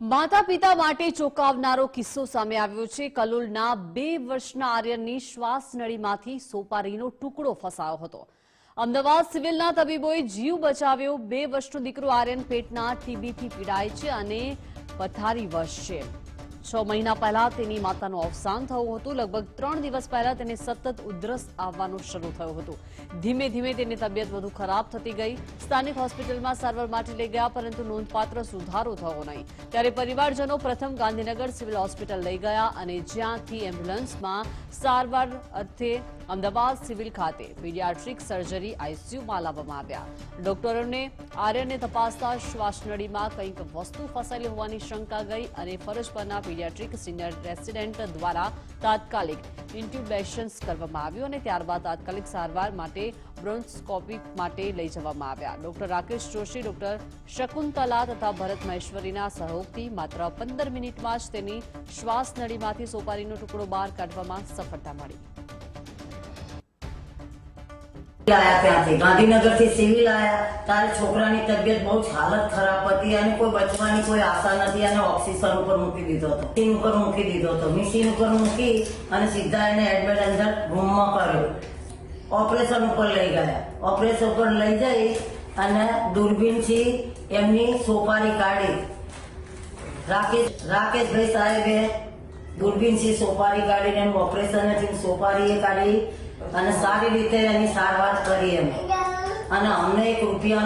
માતા પિતા માટે ચોંકાવનારો કિસ્સો સામે આવ્યો છે. કલોલના બે વર્ષના આર્યનની શ્વાસ નળીમાંથી સોપારીનો ટુકડો ફસાયો હતો. અમદાવાદ સિવિલના તબીબોએ જીવ બચાવ્યો. બે વર્ષનો દીકરો આર્યન પેટના ટીબીથી પીડાય છે અને પથારીવશ છે. છ મહિના પહેલા તેની માતાનું અવસાન થયું હતું. લગભગ ત્રણ દિવસ પહેલા તેને સતત ઉધરસ આવવાનું શરૂ થયું હતું. ધીમે ધીમે તેની તબિયત વધુ ખરાબ થતી ગઈ. સ્થાનિક હોસ્પિટલમાં સારવાર માટે લઈ ગયા, પરંતુ નોંધપાત્ર સુધારો થયો નહીં. ત્યારે પરિવારજનો પ્રથમ ગાંધીનગર સિવિલ હોસ્પિટલ લઈ ગયા અને જ્યાંથી એમ્બ્યુલન્સમાં સારવાર અર્થે અમદાવાદ સિવિલ ખાતે પીડિયાટ્રિક સર્જરી આઈસીયુમાં લાવવામાં આવ્યા. ડોક્ટરોને આર્યને તપાસતા શ્વાસનળીમાં કંઈક વસ્તુ ફસાયેલી હોવાની શંકા ગઈ અને ફરજ પરના પીડિયાટ્રિક સિનિયર રેસિડેન્ટ દ્વારા તાત્કાલિક ઇન્ટ્યુબેશન્સ કરવામાં આવ્યું અને ત્યારબાદ તાત્કાલિક સારવાર માટે બ્રોન્સ્કોપી માટે લઈ જવામાં આવ્યા. ડોક્ટર રાકેશ જોશી, ડોક્ટર શકુંતલા તથા ભરત મહેશ્વરીના સહયોગથી માત્ર પંદર મિનિટમાં જ તેની શ્વાસનળીમાંથી સોપારીનો ટુકડો બહાર કાઢવામાં સફળતા મળી. આયા ત્યાંથી ગાંધીનગરથી સિવિલ આયા તારે છોકરાની તબિયત બહુ હાલત ખરાબ હતી અને કોઈ બચવાની કોઈ આશા નથી અને ઓક્સિજન ઉપર મૂકી દીધો હતો. મશીન ઉપર મૂકી દીધો હતો. મશીન ઉપર મૂકી અને સીધા એને એડમિટ અંદર રૂમમાં કર્યો. ઓપરેશન ઉપર લઈ ગયા. ઓપરેશન ઉપર લઈ જઈ અને દૂરબીનથી એમની સોપારી કાઢી. રાકેશ, રાકેશભાઈ સાહેબે દૂરબીનથી સોપારી કાઢીને એમ ઓપરેશન સોપારી એ કાઢી. અને સારી રીતે એની સારવાર કરી અને અમને એક રૂપિયા